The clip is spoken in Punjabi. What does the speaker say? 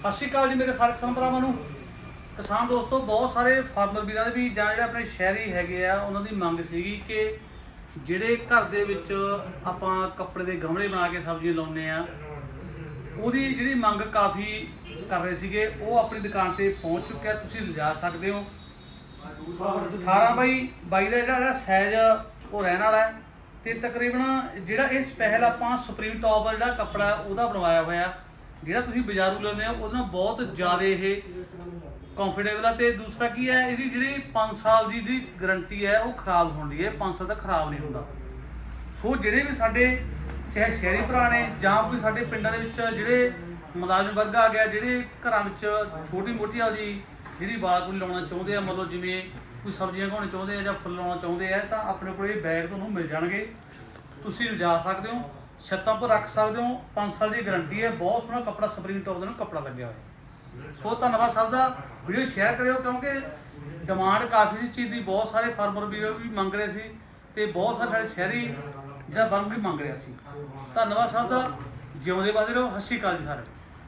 ਸਤਿ ਸ਼੍ਰੀ ਅਕਾਲ ਜੀ ਮੇਰੇ ਸਾਰੇ ਕਿਸਾਨ ਭਰਾਵਾਂ ਨੂੰ। ਕਿਸਾਨ ਦੋਸਤੋ, ਬਹੁਤ ਸਾਰੇ ਫਾਰਮਰ ਵੀਰਾਂ ਦੇ ਵੀ ਜਾਂ ਜਿਹੜੇ ਆਪਣੇ ਸ਼ਹਿਰੀ ਹੈਗੇ ਆ, ਉਹਨਾਂ ਦੀ ਮੰਗ ਸੀਗੀ ਕਿ ਜਿਹੜੇ ਘਰ ਦੇ ਵਿੱਚ ਆਪਾਂ ਕੱਪੜੇ ਦੇ ਗਮਲੇ ਬਣਾ ਕੇ ਸਬਜ਼ੀ ਲਾਉਂਦੇ ਆ, ਉਹਦੀ ਜਿਹੜੀ ਮੰਗ ਕਾਫੀ ਕਰ ਰਹੇ ਸੀਗੇ, ਉਹ ਆਪਣੀ ਦੁਕਾਨ ਤੇ ਪਹੁੰਚ ਚੁੱਕਿਆ ਤੁਸੀਂ ਲਿਜਾ ਸਕਦੇ ਹੋ। 18 ਬਾਈ 22 ਦਾ ਜਿਹੜਾ ਸਾਈਜ਼ ਉਹ ਰਹਿਣ ਵਾਲਾ ਹੈ, ਤੇ ਤਕਰੀਬਨ ਜਿਹੜਾ ਇਹ ਸਪੈਸ਼ਲ ਆਪਾਂ ਸੁਪਰੀਮ ਟੌਪ ਦਾ ਜਿਹੜਾ ਕੱਪੜਾ, ਉਹਦਾ ਬਣਵਾਇਆ ਹੋਇਆ। ਜਿਹੜਾ ਤੁਸੀਂ ਬਾਜ਼ਾਰੂ ਲੈਂਦੇ ਆ ਉਹਦੇ ਨਾਲ ਬਹੁਤ ਜ਼ਿਆਦਾ ਇਹ ਕੰਫਰਟੇਬਲ ਆ। ਤੇ ਦੂਸਰਾ ਕੀ ਹੈ, ਇਹਦੀ ਜਿਹੜੀ 5 ਸਾਲ ਦੀ ਜਿਹੜੀ ਗਾਰੰਟੀ ਹੈ, ਉਹ ਖਰਾਬ ਹੁੰਦੀ ਹੈ। 5 ਸਾਲ ਤੱਕ ਖਰਾਬ ਨਹੀਂ ਹੁੰਦਾ। ਸੋ ਜਿਹੜੇ ਵੀ ਸਾਡੇ, ਚਾਹੇ ਸ਼ਹਿਰੀ ਭਰਾ ਨੇ ਜਾਂ ਕੋਈ ਸਾਡੇ ਪਿੰਡਾਂ ਦੇ ਵਿੱਚ ਜਿਹੜੇ ਮੁਲਾਜ਼ਮ ਵਰਗ ਆ ਗਿਆ, ਜਿਹੜੇ ਘਰਾਂ ਵਿੱਚ ਛੋਟੀ ਮੋਟੀ ਆਪਦੀ ਜਿਹੜੀ ਬਾਗ ਕੋਈ ਲਾਉਣਾ ਚਾਹੁੰਦੇ ਆ ਮਤਲਬ ਜਿਵੇਂ ਕੋਈ ਸਬਜ਼ੀਆਂ ਉਗਾਉਣਾ ਚਾਹੁੰਦੇ ਆ ਜਾਂ ਫੁੱਲ ਲਾਉਣਾ ਚਾਹੁੰਦੇ ਆ, ਤਾਂ ਆਪਣੇ ਕੋਲ ਇਹ ਬੈਗ ਤੁਹਾਨੂੰ ਮਿਲ ਜਾਣਗੇ। ਤੁਸੀਂ ਲਿਜਾ ਸਕਦੇ ਹੋ। ਛੱਤਾਂ 'ਪਰ ਰੱਖ ਸਕਦੇ ਹੋ 5 ਸਾਲ ਦੀ ਗਾਰੰਟੀ ਹੈ, ਬਹੁਤ ਸੋਹਣਾ ਕੱਪੜਾ ਸਪਰਿੰਗ ਟੌਪ ਦੇ ਨਾਲ ਕੱਪੜਾ ਲੱਗਿਆ ਹੋਇਆ। ਸੋ ਧੰਨਵਾਦ ਸਭ ਦਾ, ਵੀਡੀਓ ਸ਼ੇਅਰ ਕਰਿਓ ਕਿਉਂਕਿ ਡਿਮਾਂਡ ਕਾਫੀ ਸੀ ਚੀਜ਼ ਦੀ, ਬਹੁਤ ਸਾਰੇ ਫਾਰਮਰ ਵੀ ਵੀ ਮੰਗ ਰਹੇ ਸੀ ਤੇ ਬਹੁਤ ਸਾਰੇ ਸਾਡੇ ਸ਼ਹਿਰੀ ਜਿਹੜਾ ਵਰਗ ਵੀ ਮੰਗ ਰਿਹਾ ਸੀ। ਧੰਨਵਾਦ ਸਭ ਦਾ, ਜਿਉਂਦੇ ਵਾਦੇ ਰਹੋ ਹੱਸੀ ਕਾਲ ਜੀ ਸਾਰੇ